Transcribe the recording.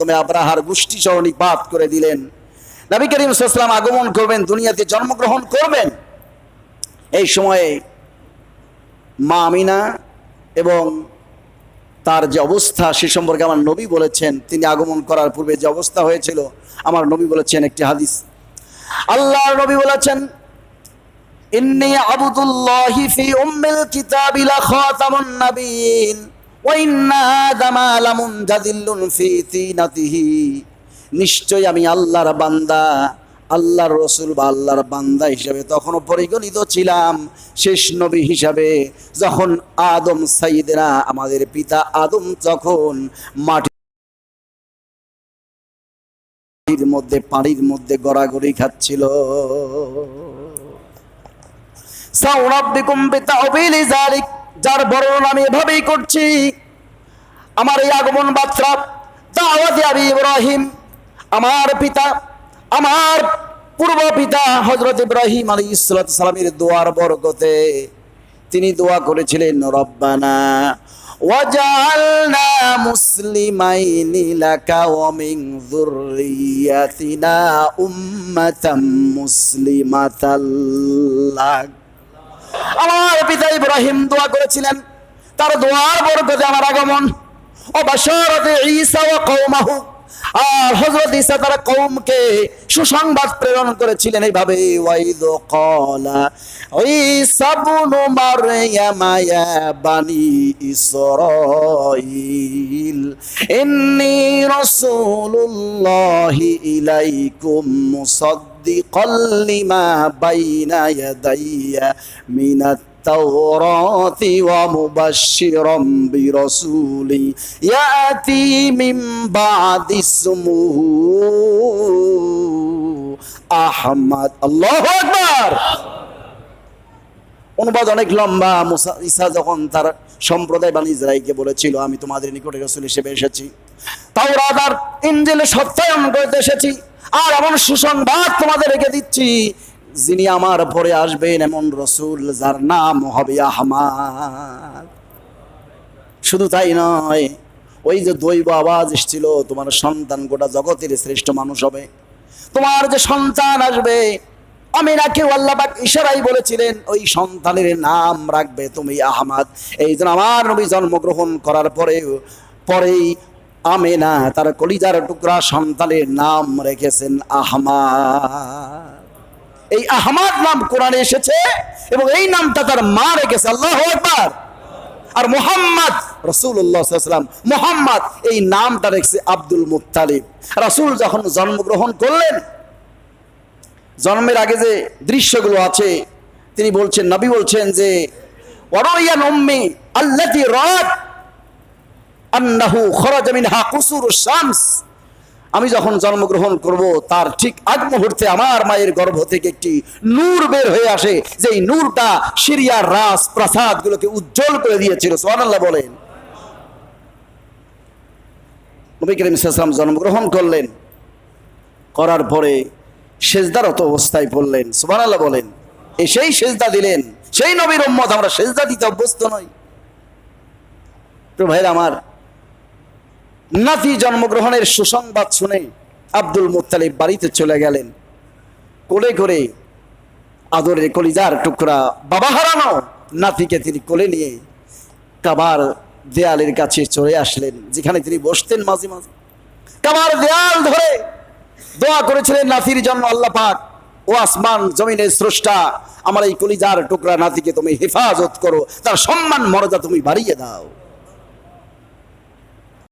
মাধ্যমে আব্রাহার গোষ্ঠী সহ নিপাত করে দিলেন। নবী করিম সাল্লাম আগমন করবেন, দুনিয়াতে জন্মগ্রহণ করবেন। এই সময়ে মা আমিনা এবং তার যে অবস্থা সে সম্পর্কে আমার নবী বলেছেন, তিনি আগমন করার পূর্বে যে অবস্থা হয়েছিল, আমার নবী বলেছেন একটি হাদিস। আল্লাহর নবী বলেছেন, ইন্নি আবুদুল্লাহি ফি উম্মিল কিতাবি লা খাতামুন নাবিয়িন। নিশ্চয় আমি আল্লাহর বান্দা, আল্লাহর রসুল বা আল্লাহর বান্দা হিসাবে তখনও পরিগণিত ছিলাম, শেষ নবী হিসাবে। যখন আদম সাইদেরা আমাদের পিতা আদম যখন মাটির মধ্যে, পানির মধ্যে গড়াগড়ি খাচ্ছিল। সাউরাব্বিকুম বিতাউবিলি যালিক। যার বর্ণনা আমি এভাবেই করছি। আমার এই আগমন বার্তা, দাওয়াতে আবি ইব্রাহিম, আমার পিতা, আমার পূর্ব পিতা হজরত ইব্রাহিম আলী সালামের দোয়ার বরকতে তিনি দোয়া করেছিলেন, রব্বানা ওয়াজালনা মুসলিমাইনি লাকা ওয়া মিন যুররিয়াতিনা উম্মাতাম মুসলিমাতাল লাক আমার পিতা ইব্রাহিম দোয়া করেছিলেন। তার দোয়ার বরকতে আমার আগমন। ও বাসরতে ঈসা ওয়া কওমাহু। আর হযরত ঈসা তার কওমকে সুসংবাদ প্রেরণ করেছিলেন এইভাবে ওয়াইদ ক্বালা ঈসা ইবনু মারইয়াম ইয়া বানি ইসরাঈল, ইন্নী রাসূলুল্লাহি ইলাইকুম মুসাদ্দিকাল লিমা বাইনা ইয়াদাইয়া মিনাত التوراة ومبشرا برسول يأتي من بعد اسمه أحمد الله أكبر অনুবাদ অনেক লম্বা মুসা ঈসা যখন তার সম্প্রদায় বাণী ইসরাইলকে বলেছিল আমি তোমাদের নিকটে রসুল হিসেবে এসেছি তাওরাত আর ইঞ্জিলে সত্যায়ন করতে এসেছি আর এমন সুসংবাদ তোমাদের রেখে দিচ্ছি যিনি আমার পরে আসবেন এমন রসুল, যার নাম হবে আহমাদ। শুধু তাই নয়, ওই যে দৈব আওয়াজ এসেছিল, তোমার সন্তান গোটা জগতের শ্রেষ্ঠ মানুষ হবে। তোমার যে সন্তান আসবে আমি নাকি আল্লাহবাক ইশারাই বলেছিলেন, ওই সন্তানের নাম রাখবে তুমি আহমাদ। এই জন্য আমার নবী জন্মগ্রহণ করার পরে পরেই আমেনা তার কলিজার টুকরা সন্তানের নাম রেখেছেন আহমাদ। এই আহমাদ নাম কোরআনে এসেছে এবং এই নামটা তার মা রেখেছে, আল্লাহ একবার আর মোহাম্মদ রসুল্লাহাম মোহাম্মদ এই নামটা রেখেছে আব্দুল মুতালিব রাসুল যখন জন্মগ্রহণ করলেন, জন্মের আগে যে দৃশ্যগুলো আছে, তিনি বলছেন, নবী বলছেন যে ওয়ারাইয়ান উম্মি আল্লাতি রাত আন্নাহু খরাজা মিনহা কুসুর শামস। আমি যখন জন্মগ্রহণ করব, তার ঠিক আগ মুহূর্তে আমার মায়ের গর্ভ থেকে একটি নূর বের হয়ে আসে। যেই নূরটা সিরিয়ার রাস প্রাসাদগুলোকে উজ্জ্বল করে দিয়েছিল। সোহানাল্লাহ বলেন। নবী করিম ইসলাম জন্মগ্রহণ করলেন। করার পরে সেজদারত অবস্থায় পড়লেন। সুবহানাল্লাহ বলেন। সেই সেজদা দিলেন। সেই নবীর উম্মত, আমরা সেজদা দিতে অভ্যস্ত নই। তো ভাইরা আমার নাতি জন্মগ্রহণের সুসংবাদ শুনে আব্দুল মুত্তালিব বাড়িতে চলে গেলেন। কোলে করে আদরের কলিজার টুকরা, বাবা হারানো! নাতিকে তিনি কোলে নিয়ে কাবার দেয়ালের কাছে চলে আসলেন, যেখানে তিনি বসতেন মাঝে মাঝে। কাবার দেয়াল ধরে দোয়া করেছিলেন নাতির জন্য আল্লাহ পাক, ও আসমান জমিনের স্রষ্টা, আমার এই কলিজার টুকরা নাতিকে তুমি হেফাজত করো, তার সম্মান মর্যাদা তুমি বাড়িয়ে দাও।